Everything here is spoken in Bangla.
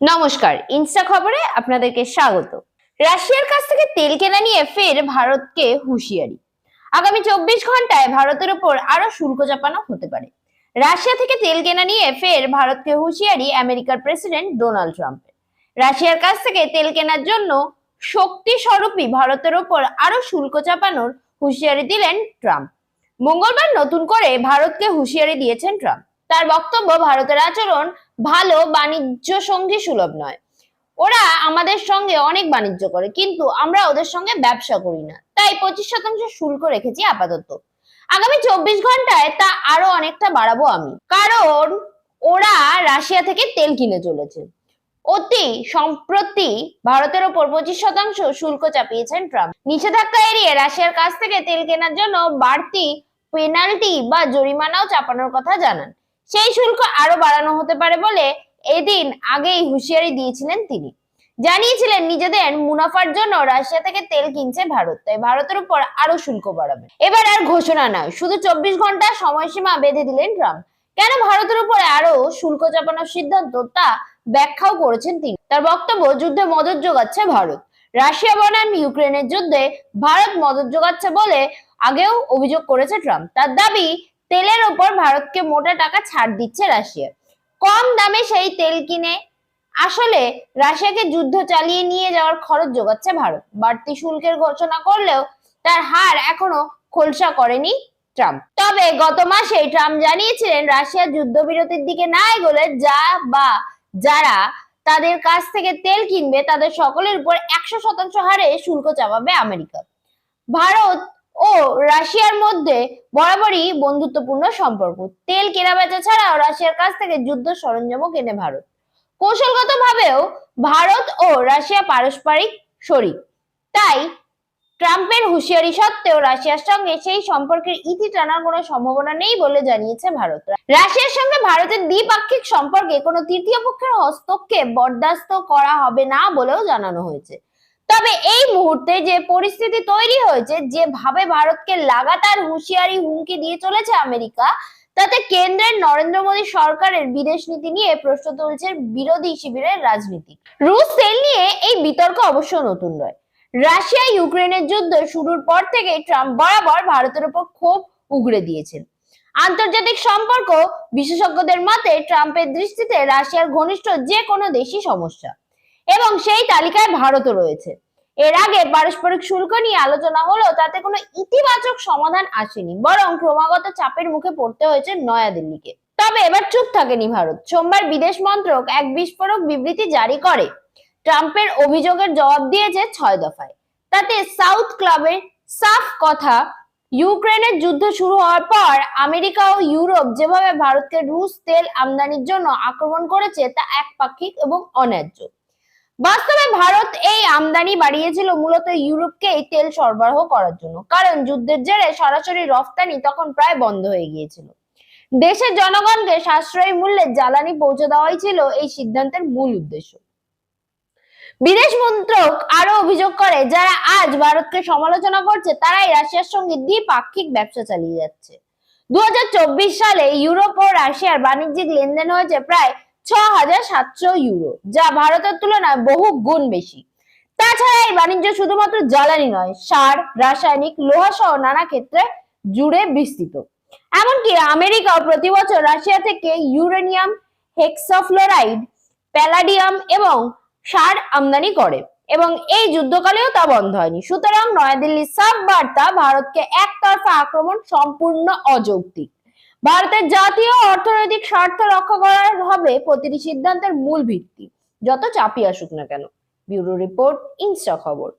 নমস্কার, ইনস্টা খবরে আপনাদেরকে স্বাগত। রাশিয়ার কাছ থেকে তেল কেনা নিয়ে ফের ভারতকে হুঁশিয়ারি। আগামী চব্বিশ ঘন্টায় ভারতের উপর আরও শুল্ক চাপানো হতে পারে। রাশিয়া থেকে তেল কেনা নিয়ে ফের ভারতকে হুঁশিয়ারি আমেরিকার প্রেসিডেন্ট ডোনাল্ড ট্রাম্পের। রাশিয়ার কাছ থেকে তেল কেনার জন্য শক্তি স্বরূপী ভারতের উপর আরও শুল্ক চাপানোর হুঁশিয়ারি দিলেন ট্রাম্প। মঙ্গলবার নতুন করে ভারতকে হুঁশিয়ারি দিয়েছেন ট্রাম্প। তার বক্তব্য ভারতের আচরণ ভালো বাণিজ্য সঙ্গী সুলভ নয়। ওরা আমাদের সঙ্গে অনেক বাণিজ্য করে, কিন্তু আমরা ওদের সঙ্গে ব্যবসা করি না। তাই পঁচিশ শতাংশ শুল্ক রেখেছি আপাতত। আগামী চব্বিশ ঘন্টায় তা আরও অনেকটা বাড়াবো আমি। কারণ ওরা রাশিয়া থেকে তেল কিনে চলেছে। অতি সম্প্রতি ভারতের ওপর পঁচিশ শতাংশ শুল্ক চাপিয়েছেন ট্রাম্প। নিষেধাজ্ঞা এড়িয়ে রাশিয়ার কাছ থেকে তেল কেনার জন্য বাড়তি পেনাল্টি বা জরিমানাও চাপানোর কথা জানান। সেই শুল্ক আরও বাড়ানো হতে পারে বলে এদিন আগেই হুঁশিয়ারি দিয়েছিলেন তিনি। জানিয়েছিলেন নিজেদের মুনাফার জন্য রাশিয়া থেকে তেল কিনছে ভারত, তাই ভারতের উপর আরও শুল্ক বাড়াবে। এবার আর ঘোষণা নয়, শুধু চব্বিশ ঘণ্টা সময়সীমা বেঁধে দিলেন ট্রাম্প। কেন ভারতের উপরে আরও শুল্ক চাপানোর সিদ্ধান্ত তা ব্যাখ্যাও করেছেন তিনি। তার বক্তব্য, যুদ্ধে মদত যোগাচ্ছে ভারত। রাশিয়া বনাম ইউক্রেনের যুদ্ধে ভারত মদত যোগাচ্ছে বলে আগেও অভিযোগ করেছে ট্রাম্প। তার দাবি তেলের ওপর ভারতকে মোটা টাকা ছাড় দিচ্ছে রাশিয়া। কম দামে সেই তেল কিনে আসলে রাশিয়াকে যুদ্ধ চালিয়ে নিয়ে যাওয়ার খরচ যোগাচ্ছে ভারত। বাড়তি শুল্কের ঘোষণা করলেও তার হার এখনও খোলসা করেনি ট্রাম্প। তবে গত মাসে ট্রাম্প জানিয়েছিলেন, রাশিয়া যুদ্ধবিরতির দিকে না এগোলে যা বা যারা তাদের কাছ থেকে তেল কিনবে, তাদের সকলের উপর একশো শতাংশ হারে শুল্ক চাপাবে আমেরিকা। ভারত ও রাশিয়ার মধ্যে বরাবরই বন্ধুত্বপূর্ণ সম্পর্ক। তেল কেনা বেচা ছাড়াও রাশিয়ার কাছ থেকে যুদ্ধ সরঞ্জামও কেনে ভারত। কৌশলগতভাবেও ভারত ও রাশিয়া পারস্পরিক শরিক। তাই ট্রাম্পের হুঁশিয়ারি সত্ত্বেও রাশিয়ার সঙ্গে সেই সম্পর্কের ইতি টানার কোনো সম্ভাবনা নেই বলে জানিয়েছে ভারত। রাশিয়ার সঙ্গে ভারতের দ্বিপাক্ষিক সম্পর্কে কোনো তৃতীয় পক্ষের হস্তক্ষেপ বরদাস্ত করা হবে না বলেও জানানো হয়েছে। তবে এই মুহূর্তে যে পরিস্থিতি তৈরি হয়েছে, যেভাবে ভারতকে লাগাতার হুঁশিয়ারি হুমকি দিয়ে চলেছে আমেরিকা, তাতে কেন্দ্রের নরেন্দ্র মোদী সরকারের বিদেশ নীতি নিয়ে প্রশ্ন তুলছে বিরোধী শিবিরের রাজনীতি। রুশ সেল নিয়ে এই বিতর্ক অবশ্য নতুন নয়। রাশিয়া ইউক্রেনের যুদ্ধ শুরুর পর থেকে ট্রাম্প বরাবর ভারতের উপর ক্ষোভ উগড়ে দিয়েছেন। আন্তর্জাতিক সম্পর্ক বিশেষজ্ঞদের মতে, ট্রাম্পের দৃষ্টিতে রাশিয়ার ঘনিষ্ঠ যে কোনো দেশই সমস্যা। এবং সেই তালিকায় ভারতও রয়েছে। এর আগে পারস্পরিক শুল্ক নিয়ে আলোচনা হলেও তাতে কোনো ইতিবাচক সমাধান আসেনি, বরং ক্রমাগত চাপের মুখে পড়তে হয়েছে নয়াদিল্লিকে। তবে এবার চুপ থাকেনি ভারত। সোমবার বিদেশ মন্ত্রক এক বিস্ফোরক বিবৃতি জারি করে। ট্রাম্পের অভিযোগের জবাব দিয়েছে ছয় দফায়। তাতে সাউথ ক্লাবের সাফ কথা, ইউক্রেনের যুদ্ধ শুরু হওয়ার পর আমেরিকা ও ইউরোপ যেভাবে ভারতকে রুশ তেল আমদানির জন্য আক্রমণ করেছে তা একপাক্ষিক এবং অন্যায্য। বাস্তবে ভারত এই আমদানি বাড়িয়েছিল মূলত ইউরোপকে এই তেল সরবরাহ করার জন্য। কারণ যুদ্ধের জেরে সরাসরি রফতানি তখন প্রায় বন্ধ হয়ে গিয়েছিল। দেশের জনগণকে সাশ্রয়ী মূল্যে জ্বালানি পৌঁছে দেওয়াই ছিল এই সিদ্ধান্তের মূল উদ্দেশ্য। বিদেশ মন্ত্রক আরও অভিযোগ করে, যারা আজ ভারতকে সমালোচনা করছে, তারাই রাশিয়ার সঙ্গে দ্বিপাক্ষিক ব্যবসা চালিয়ে যাচ্ছে। দু হাজার চব্বিশ সালে ইউরোপ ও রাশিয়ার বাণিজ্যিক লেনদেন হয়েছে প্রায় ছ হাজার সাতশো ইউরো, যা ভারতের তুলনায় বহু গুণ বেশি। তাছাড়া এই বাণিজ্য শুধুমাত্র জ্বালানি নয়, সার, রাসায়নিক লোহা সহ নানা ক্ষেত্রে জুড়ে বিস্তৃত। এমনকি আমেরিকাও প্রতি বছর রাশিয়া থেকে ইউরেনিয়াম, হেক্সাফ্লোরাইড, প্যালাডিয়াম এবং সার আমদানি করে এবং এই যুদ্ধকালেও তা বন্ধ হয়নি। সুতরাং নয়াদিল্লির সাব বার্তা, ভারতকে একতরফা আক্রমণ সম্পূর্ণ অযৌক্তিক। ভারতের জাতীয় অর্থনৈতিক স্বার্থ রক্ষা করার হবে প্রতিটি সিদ্ধান্তের মূল ভিত্তি। যত চাপিয়ে আসুক না কেন, ব্যুরো রিপোর্ট, ইনস্টা খবর।